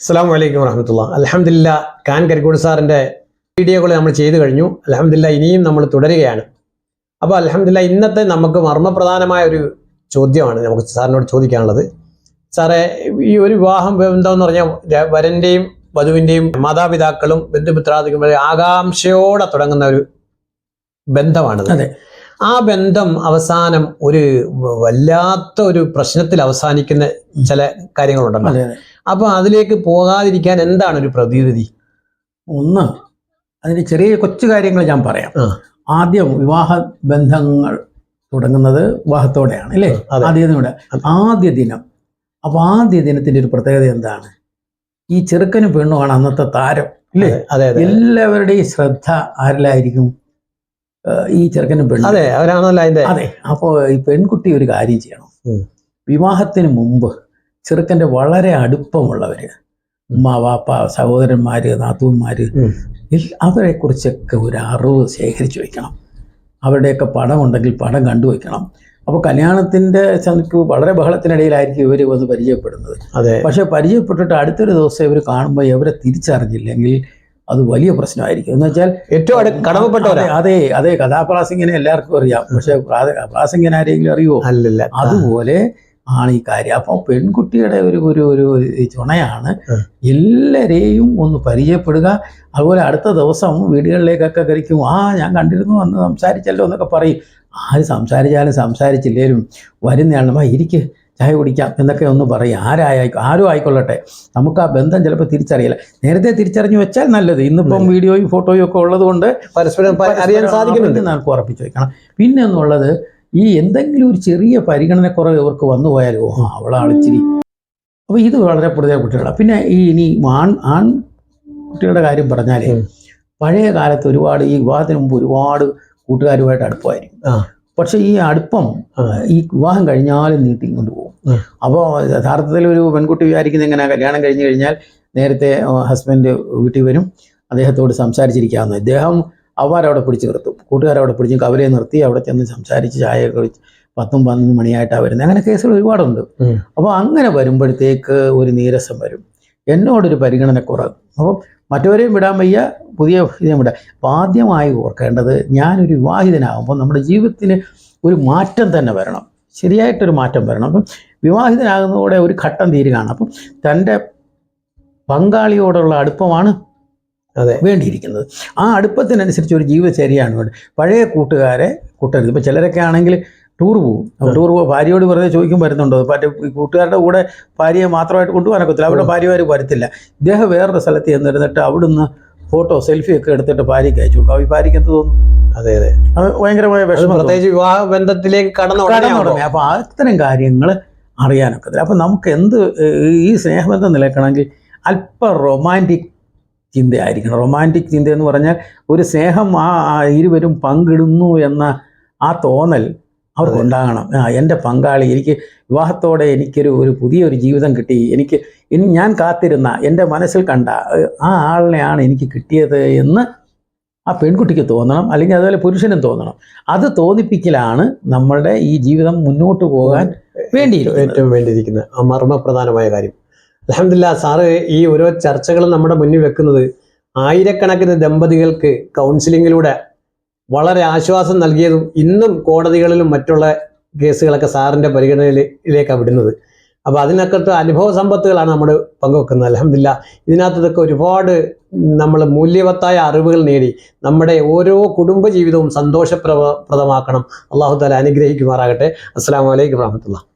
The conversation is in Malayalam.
അസ്സാം വലൈക്കും വറഹമത്തുള്ള. അലഹമില്ല ഖാൻ കരിക്കോട് സാറിന്റെ വീഡിയോകൾ നമ്മൾ ചെയ്തു കഴിഞ്ഞു. അലഹമില്ല ഇനിയും നമ്മൾ തുടരുകയാണ്. അപ്പോൾ അലഹമില്ല ഇന്നത്തെ നമുക്ക് മർമ്മപ്രധാനമായ ഒരു ചോദ്യമാണ് നമുക്ക് സാറിനോട് ചോദിക്കാനുള്ളത്. സാറേ ഈ ഒരു വിവാഹം എന്താണെന്ന് പറഞ്ഞാൽ വരന്റെയും വധുവിന്റെയും മാതാപിതാക്കളും ബന്ധുമിത്രാദികളും വരെ ആകാംക്ഷയോടെ തുടങ്ങുന്ന ഒരു ബന്ധമാണത്. അതെ. ആ ബന്ധം അവസാനം ഒരു വല്ലാത്ത ഒരു പ്രശ്നത്തിൽ അവസാനിക്കുന്ന ചില കാര്യങ്ങളുണ്ടല്ലോ അപ്പൊ അതിലേക്ക് പോകാതിരിക്കാൻ എന്താണ് ഒരു പ്രതിവിധി? ഒന്ന് അതിന് ചെറിയ കൊച്ചു കാര്യങ്ങൾ ഞാൻ പറയാം. ആദ്യം വിവാഹ ബന്ധങ്ങൾ തുടങ്ങുന്നത് വിവാഹത്തോടെയാണ് അല്ലേ? അതെ. ആദ്യ ദിനം അപ്പോൾ ആദ്യ ദിനം. അപ്പൊ ആദ്യ ദിനത്തിന്റെ ഒരു പ്രത്യേകത എന്താണ്? ഈ ചെറുക്കനും പെണ്ണുമാണ് അന്നത്തെ താരം അല്ലേ? എല്ലാവരുടെയും ശ്രദ്ധ ആരിലായിരിക്കും? ഈ ചെറുക്കനും പെണ്ണും. അതെ അവരാണല്ലോ അതെ അപ്പോൾ ഈ പെൺകുട്ടി ഒരു കാര്യം ചെയ്യണം. വിവാഹത്തിന് മുമ്പ് ചെറുക്കന്റെ വളരെ അടുപ്പമുള്ളവർ ഉമ്മ വാപ്പ സഹോദരന്മാര് നാത്തൂന്മാര് അവരെക്കുറിച്ചൊക്കെ അവരെ കുറിച്ചൊക്കെ ഒരു അറിവ് ശേഖരിച്ചു വയ്ക്കണം അവരുടെയൊക്കെ പടം ഉണ്ടെങ്കിൽ പടം കണ്ടു വയ്ക്കണം അപ്പോൾ കല്യാണത്തിന്റെ സമയത്ത് വളരെ ബഹളത്തിനിടയിലായിരിക്കും ഇവർ വന്ന് പരിചയപ്പെടുന്നത്. അതെ. പക്ഷേ പരിചയപ്പെട്ടിട്ട് അടുത്തൊരു ദിവസം ഇവർ കാണുമ്പോൾ ഇവരെ തിരിച്ചറിഞ്ഞില്ലെങ്കിൽ അത് വലിയ പ്രശ്നമായിരിക്കും. എന്ന് വെച്ചാൽ ഏറ്റവും കടമപ്പെട്ടവരാ. അതെ അതെ അതെ. കഥാപ്രാസംഗിനെ എല്ലാവർക്കും അറിയാം. പക്ഷേ പ്രാസംഗിനെ ആരെങ്കിലും അറിയുമോ അല്ലല്ല. അതുപോലെ ആണ് ഈ കാര്യം. അപ്പോൾ പെൺകുട്ടിയുടെ ഒരു ഒരു ഒരു ചുണയാണ്. എല്ലാരെയും ഒന്ന് പരിചയപ്പെടുക. അതുപോലെ അടുത്ത ദിവസം വീടുകളിലേക്കൊക്കെ കഴിക്കും ആ ഞാൻ കണ്ടിരുന്നു അന്ന് സംസാരിച്ചല്ലോ എന്നൊക്കെ പറയും. ആര് സംസാരിച്ചാലും സംസാരിച്ചില്ലേലും വരുന്നയാളും ആ ഇരിക്ക് ചായ കുടിക്കാം എന്നൊക്കെ ഒന്ന് പറയും. ആരായി ആരും ആയിക്കൊള്ളട്ടെ. നമുക്ക് ആ ബന്ധം ചിലപ്പോൾ തിരിച്ചറിയില്ല. നേരത്തെ തിരിച്ചറിഞ്ഞു വെച്ചാൽ നല്ലത്. ഇന്നിപ്പം വീഡിയോയും ഫോട്ടോയും ഒക്കെ ഉള്ളത് കൊണ്ട് പരസ്പരം അറിയാൻ സാധിക്കുന്നുണ്ട്. നമുക്ക് ഉറപ്പിച്ചു വെക്കണം. പിന്നെ എന്നുള്ളത് ഈ എന്തെങ്കിലും ഒരു ചെറിയ പരിഗണനക്കുറവ് ഇവർക്ക് വന്നു പോയാലോ? ആ അവളാണ് ഇച്ചിരി. അപ്പോൾ ഇത് വളരെ പ്രധാനപ്പെട്ടിട്ടുള്ള പിന്നെ ഈ ഇനി ആൺ ആൺ കുട്ടികളുടെ കാര്യം പറഞ്ഞാൽ. പഴയ കാലത്ത് ഒരുപാട് ഈ വിവാഹത്തിന് മുമ്പ് ഒരുപാട് കൂട്ടുകാരുമായിട്ട് അടുപ്പമായിരിക്കും പക്ഷേ ഈ അടുപ്പം ഈ വിവാഹം കഴിഞ്ഞാലും നീട്ടിക്കൊണ്ട് പോകും. അപ്പോൾ യഥാർത്ഥത്തിൽ ഒരു പെൺകുട്ടി വിചാരിക്കുന്ന എങ്ങനെ കല്യാണം കഴിഞ്ഞ് കഴിഞ്ഞാൽ നേരത്തെ ഹസ്ബൻഡ് വീട്ടിൽ വരും അദ്ദേഹത്തോട് സംസാരിച്ചിരിക്കാവുന്ന ഇദ്ദേഹം അവരവിടെ പിടിച്ച് നിർത്തും. കൂട്ടുകാരവിടെ പിടിച്ച് കവലെ നിർത്തി അവിടെ ചെന്ന് സംസാരിച്ച് ചായ കഴിച്ച് പത്തും പതിനൊന്ന് മണിയായിട്ടാണ് വരുന്നത്. അങ്ങനെ കേസുകൾ ഒരുപാടുണ്ട്. അപ്പോൾ അങ്ങനെ വരുമ്പോഴത്തേക്ക് ഒരു നീരസം വരും. എന്നോടൊരു പരിഗണന കുറവ്. അപ്പോൾ മറ്റവരെയും വിടാൻ വയ്യ പുതിയ ഇതേയും വിടാം അപ്പോൾ ആദ്യമായി ഓർക്കേണ്ടത് ഞാനൊരു വിവാഹിതനാകുമ്പോൾ നമ്മുടെ ജീവിതത്തിന് ഒരു മാറ്റം തന്നെ വരണം. ശരിയായിട്ടൊരു മാറ്റം വരണം. അപ്പം വിവാഹിതനാകുന്നതോടെ ഒരു ഘട്ടം തീരുകയാണ്. അപ്പം തന്റെ പങ്കാളിയോടുള്ള അടുപ്പമാണ്. വേണ്ടിയിരിക്കുന്നത്. ആ അടുപ്പത്തിനനുസരിച്ച് ഒരു ജീവിതചര്യയാണ് വേണ്ടത് പഴയ കൂട്ടുകാരെ കൂട്ടരുത്. ഇപ്പം ചിലരൊക്കെ ആണെങ്കിൽ ടൂർ പോകും ടൂർ പോകും ഭാര്യയോട് വെറുതെ ചോദിക്കും വരുന്നുണ്ടോ? മറ്റേ കൂട്ടുകാരുടെ കൂടെ ഭാര്യയെ മാത്രമായിട്ട് കൊണ്ടുപോകാനൊക്കത്തില്ല അവരുടെ ഭാര്യമാർ വരത്തില്ല. ഇദ്ദേഹം വേറൊരു സ്ഥലത്ത് ചെന്നിരുന്നിട്ട് അവിടുന്ന് ഫോട്ടോ സെൽഫി ഒക്കെ എടുത്തിട്ട് ഭാര്യയ്ക്ക് അയച്ചു കൊടുക്കും. അവർ ഈ ഭാര്യയ്ക്ക് എന്ത് തോന്നും? അതെ അതെ. അത് ഭയങ്കരമായ അത് വിഷമം പ്രത്യേകിച്ച് വിവാഹ ബന്ധത്തിലേക്ക് കടന്ന കടന്നു തുടങ്ങി അപ്പോൾ അത്തരം കാര്യങ്ങൾ അറിയാനൊക്കത്തില്ല അപ്പം നമുക്ക് എന്ത് ഈ സ്നേഹബന്ധം നിലക്കണമെങ്കിൽ അല്പം റൊമാന്റിക് ചിന്തയായിരിക്കണം. റൊമാന്റിക് ചിന്ത എന്ന് പറഞ്ഞാൽ ഒരു സ്നേഹം ആ ഇരുവരും പങ്കിടുന്നു എന്ന ആ തോന്നൽ അവർക്കുണ്ടാകണം ആ എന്റെ പങ്കാളി എനിക്ക് വിവാഹത്തോടെ എനിക്കൊരു ഒരു പുതിയൊരു ജീവിതം കിട്ടി. എനിക്ക് ഇനി ഞാൻ കാത്തിരുന്ന എന്റെ മനസ്സിൽ കണ്ട ആ ആളിനെയാണ് എനിക്ക് കിട്ടിയത് എന്ന് ആ പെൺകുട്ടിക്ക് തോന്നണം. അല്ലെങ്കിൽ അതുപോലെ പുരുഷനും തോന്നണം. അത് തോന്നിപ്പിക്കലാണ് നമ്മളുടെ ഈ ജീവിതം മുന്നോട്ട് പോകാൻ വേണ്ടിയിരിക്കുന്നത്. ഏറ്റവും വേണ്ടിയിരിക്കുന്നത്. ആ മർമ്മപ്രധാനമായ കാര്യം. അലഹമില്ല സാറ് ഈ ഓരോ ചർച്ചകളും നമ്മുടെ മുന്നിൽ വെക്കുന്നത് ആയിരക്കണക്കിന് ദമ്പതികൾക്ക് കൗൺസിലിങ്ങിലൂടെ വളരെ ആശ്വാസം നൽകിയതും ഇന്നും കോടതികളിലും മറ്റുള്ള കേസുകളൊക്കെ സാറിന്റെ പരിഗണനയിലേക്കാണ് വിടുന്നത്. അപ്പോൾ അതിനകത്ത് അനുഭവ സമ്പത്തുകളാണ് നമ്മൾ പങ്കുവെക്കുന്നത്. അലഹമില്ല ഇതിനകത്തൊക്കെ ഒരുപാട് നമ്മൾ മൂല്യവത്തായ അറിവുകൾ നേടി നമ്മുടെ ഓരോ കുടുംബ ജീവിതവും സന്തോഷപ്രദമാക്കണം അള്ളാഹു താല അനുഗ്രഹിക്കുമാറാകട്ടെ. അസ്സാം വലൈക്കും വാഹമത്തുള്ള